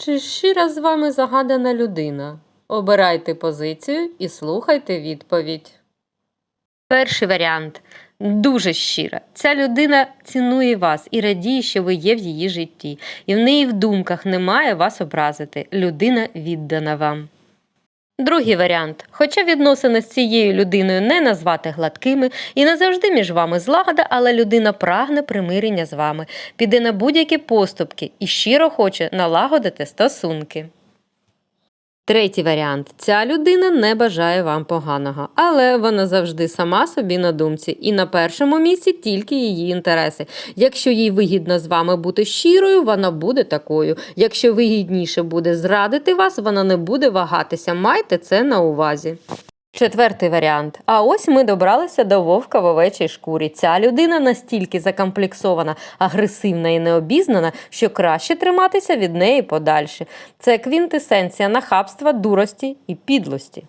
Чи щира з вами загадана людина? Обирайте позицію і слухайте відповідь. Перший варіант дуже щира. Ця людина цінує вас і радіє, що ви є в її житті, і в неї в думках немає вас образити. Людина віддана вам. Другий варіант. Хоча відносини з цією людиною не назвати гладкими і не завжди між вами злагода, але людина прагне примирення з вами, піде на будь-які поступки і щиро хоче налагодити стосунки. Третій варіант. Ця людина не бажає вам поганого, але вона завжди сама собі на думці, і на першому місці тільки її інтереси. Якщо їй вигідно з вами бути щирою, вона буде такою. Якщо вигідніше буде зрадити вас, вона не буде вагатися. Майте це на увазі. Четвертий варіант. А ось ми добралися до вовка в овечій шкурі. Ця людина настільки закомплексована, агресивна і необізнана, що краще триматися від неї подальше. Це квінтесенція нахабства, дурості і підлості.